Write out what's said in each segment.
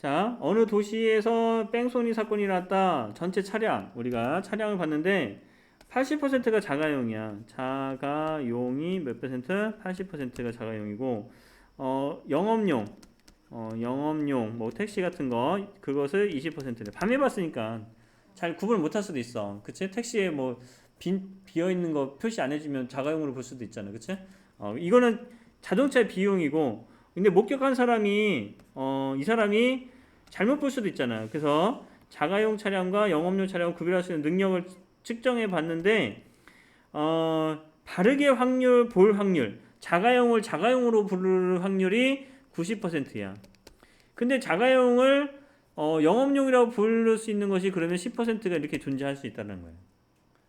자, 어느 도시에서 뺑소니 사건이 났다. 전체 차량, 우리가 차량을 봤는데 80%가 자가용이야. 자가용이 몇 퍼센트? 80%가 자가용이고, 어, 영업용, 어, 영업용, 뭐 택시 같은 거, 그것을 20%래. 밤에 봤으니까 잘 구분을 못할 수도 있어. 그치? 택시에 뭐, 빈, 비어있는 거 표시 안 해주면 자가용으로 볼 수도 있잖아. 그치? 어, 이거는 자동차의 비용이고, 근데 목격한 사람이 어, 이 사람이 잘못 볼 수도 있잖아요. 그래서 자가용 차량과 영업용 차량을 구별할 수 있는 능력을 측정해 봤는데 어, 바르게 확률 볼 확률 자가용을 자가용으로 부를 확률이 90%야. 근데 자가용을 어, 영업용이라고 부를 수 있는 것이 그러면 10%가 이렇게 존재할 수 있다는 거예요.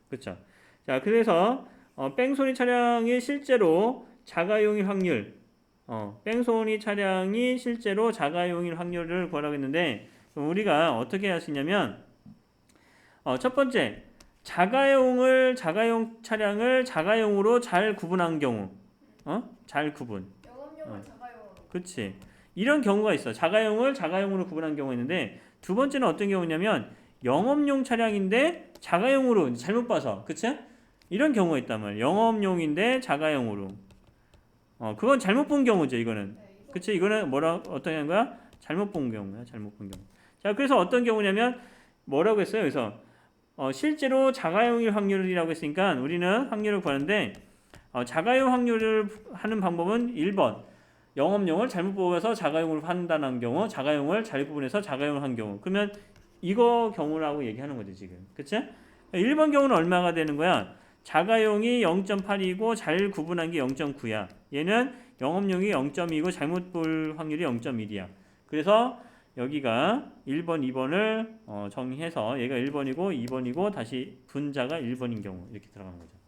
그렇죠? 자, 그래서 어, 뺑소니 차량이 실제로 자가용일 확률 어, 뺑소니 차량이 실제로 자가용일 확률을 구하라고 했는데 우리가 어떻게 할수 있냐면 어, 첫 번째 자가용을 자가용 차량을 자가용으로 잘 구분한 경우 어? 잘 구분. 영업용을 어. 자가용으로. 그렇지 이런 경우가 있어. 자가용을 자가용으로 구분한 경우가 있는데 두 번째는 어떤 경우냐면 영업용 차량인데 자가용으로 잘못 봐서. 그치? 이런 경우가 있단 말이야. 영업용인데 자가용으로 어 그건 잘못 본 경우죠 이거는. 네, 이거 그치? 이거는 뭐라 어떤 거야? 잘못 본 경우야 잘못 본 경우. 자 그래서 어떤 경우냐면 뭐라고 했어요? 그래서 어, 실제로 자가용일 확률이라고 했으니까 우리는 확률을 구하는데 어, 자가용 확률을 하는 방법은 1번. 영업용을 잘못 뽑아서 자가용으로 판단한 경우 자가용을 잘 구분해서 자가용을 한 경우. 그러면 이거 경우라고 얘기하는 거지 지금. 그치? 1번 경우는 얼마가 되는 거야 자가용이 0.8이고 잘 구분한 게 0.9야 얘는 영업용이 0.2고 잘못 볼 확률이 0.1이야 그래서 여기가 1번, 2번을 어, 정리해서 얘가 1번이고 2번이고 다시 분자가 1번인 경우 이렇게 들어가는 거죠.